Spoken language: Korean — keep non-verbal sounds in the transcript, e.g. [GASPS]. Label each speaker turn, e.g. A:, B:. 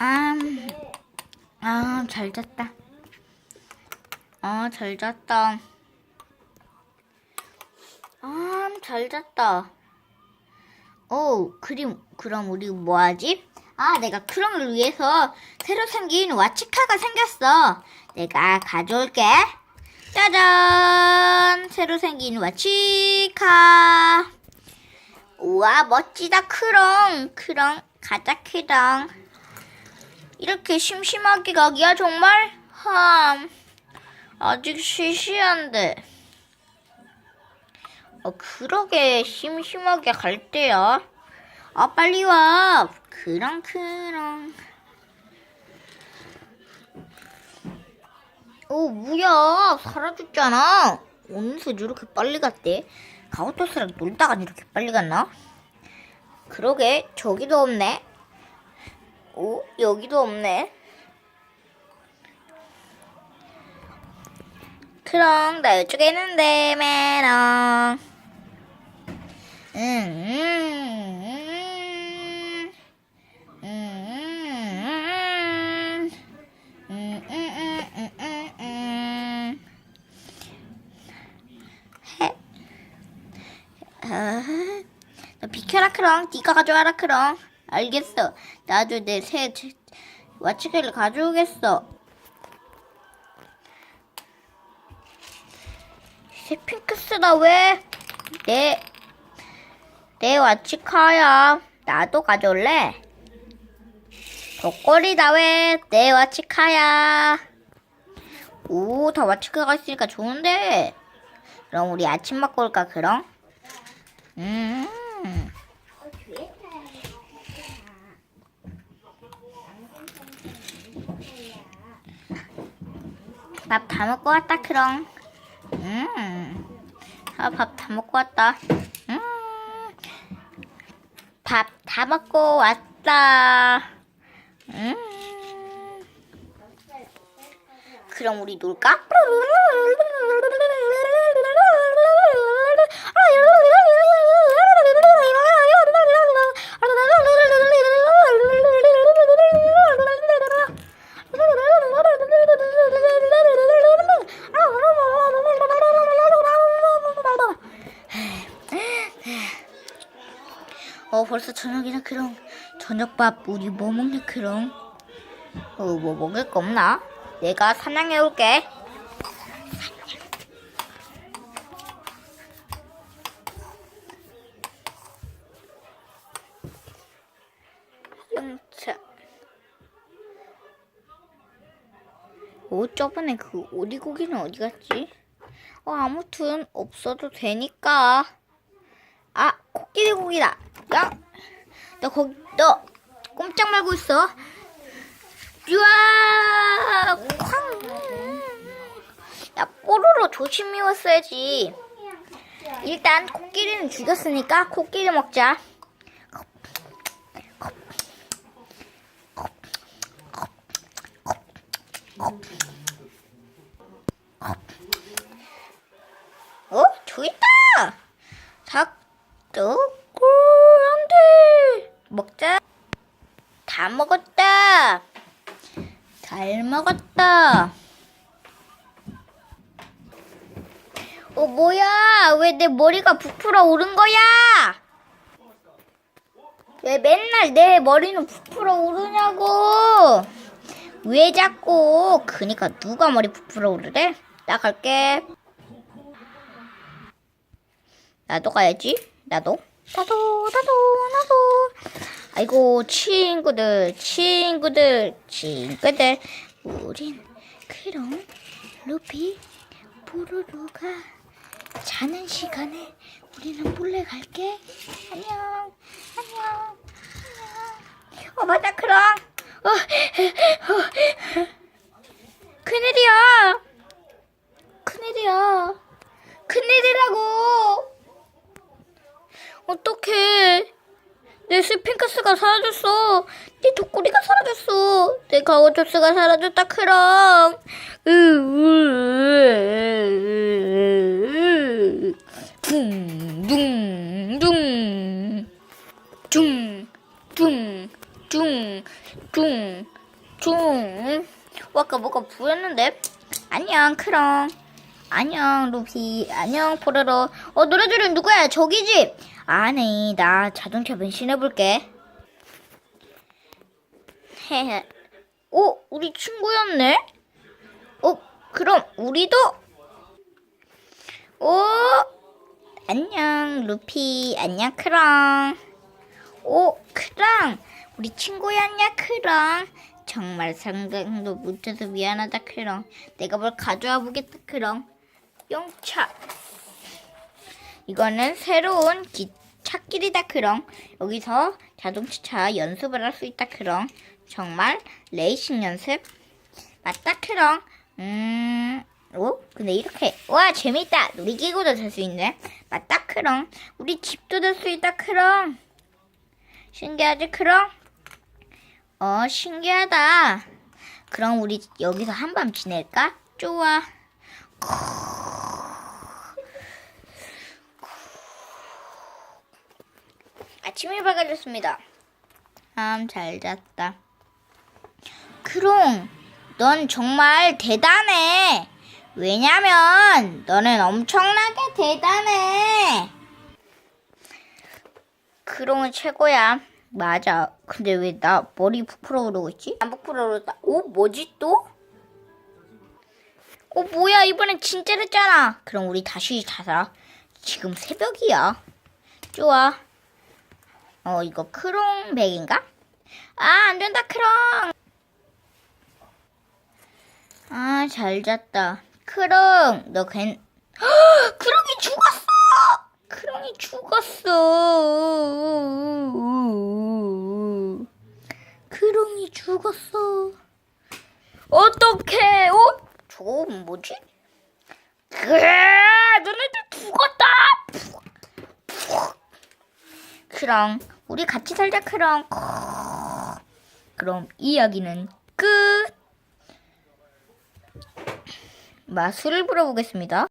A: 아, 아, 잘 잤다. 아, 잘 잤다. 아, 잘 잤다. 오, 그림, 그럼 우리 뭐 하지? 아, 내가 크롱을 위해서 새로 생긴 와치카가 생겼어. 내가 가져올게. 짜잔! 새로 생긴 와치카. 우와, 멋지다, 크롱. 크롱, 가자, 크롱. 이렇게 심심하게 가기야, 정말? 함, 아직 시시한데. 어, 그러게, 심심하게 갈 때야. 아, 빨리 와. 크롱, 크롱. 어, 뭐야. 사라졌잖아. 어느새 이렇게 빨리 갔대? 가오토스랑 놀다가 이렇게 빨리 갔나? 그러게, 저기도 없네. 오, 여기도 없네. 그럼 나 이쪽에 있는데 메롱. 음, 음, 음. 아, 너 비켜라 크롱. 네가 가져와라 크롱. 알겠어. 나도 내 새 와치기를 가져오겠어. 새 핑크스다 왜? 내, 내 와치카야. 나도 가져올래. 덕거리다 왜? 내 와치카야. 오, 다 와치카가 있으니까 좋은데. 그럼 우리 아침 먹고 올까, 그럼? 음. 밥 다 먹고 왔다, 크롱. 음. 아, 밥 다 먹고 왔다. 음. 밥 다 먹고 왔다. 음. 그럼 우리 놀까? 벌써 저녁이나 그럼 저녁밥 우리 뭐 먹냐 그럼 어 뭐 먹을 거 없나? 내가 사냥해 올게 영차 오 저번에 그 오리고기는 어디 갔지? 어 아무튼 없어도 되니까 아, 코끼리 고기다. 야, 너 거기, 너 꼼짝 말고 있어. 으아, 쾅. 야, 뽀로로 조심히 왔어야지. 일단 코끼리는 죽였으니까 코끼리 먹자. 어? 저기 있다. 닭, 돼. 먹자. 다 먹었다. 잘 먹었다. 어, 뭐야? 왜 내 머리가 부풀어 오른 거야? 왜 맨날 내 머리는 부풀어 오르냐고? 왜 자꾸? 그니까 누가 머리 부풀어 오르래? 나 갈게. 나도 가야지. 나도. 나도, 나도, 나도. 아이고, 친구들, 친구들, 친구들. 우린 크롱, 루피, 뽀로로가 자는 시간에 우리는 몰래 갈게. 안녕, 안녕, 안녕. 어, 맞다, 크롱. 어, 어, 큰일이야. 큰일이야. 큰일이라고. 어떡해. 내 스핑크스가 사라졌어. 내 독고리가 사라졌어. 내 가오토스가 사라졌다, 크롱. 둥, 둥, 둥, 둥, 둥, 둥. 중, 중. 어, 아까 뭐가 보였는데? 안녕, 크롱. 안녕, 루피. 안녕, 포로로. 어, 노래 들은 누구야? 저기지? 아네, 나 자동차 변신해볼게. 헤헤. 오, 우리 친구였네? 어, 그럼 우리도? 오, 안녕, 루피. 안녕, 크롱. 오, 크랑. 우리 친구였냐, 크랑. 정말 상당도 못해서 미안하다, 크랑. 내가 뭘 가져와 보겠다, 크랑. 영차. 이거는 새로운 기, 차길이다, 크랑. 여기서 자동차 연습을 할 수 있다, 크랑. 정말 레이싱 연습. 맞다, 크랑. 음, 오? 근데 이렇게. 와, 재밌다. 놀이기구도 될수 있네. 맞다, 크랑. 우리 집도 될 수 있다, 크랑. 신기하지, 크롱? 어, 신기하다. 그럼 우리 여기서 한밤 지낼까? 좋아. 아침이 밝아졌습니다. 참 잘 잤다. 크롱, 넌 정말 대단해. 왜냐면 너는 엄청나게 대단해. 크롱은 최고야. 맞아. 근데 왜 나 머리 부풀어 오르고 있지? 안 부풀어 오르다. 오, 뭐지 또? 어, 뭐야. 이번엔 진짜 됐잖아. 그럼 우리 다시 자자. 지금 새벽이야. 좋아. 어, 이거 크롱 백인가? 아, 안 된다, 크롱. 아, 잘 잤다. 크롱, 너 괜... 헉! [GASPS] 크롱이 죽었어! 크롱이 죽었어. 크롱이 죽었어. 어떡해? 어? 저거 뭐지? 그래, 너네들 죽었다. 크롱, 우리 같이 살자, 크롱. 그럼 이야기는 끝. 마술을 불어보겠습니다.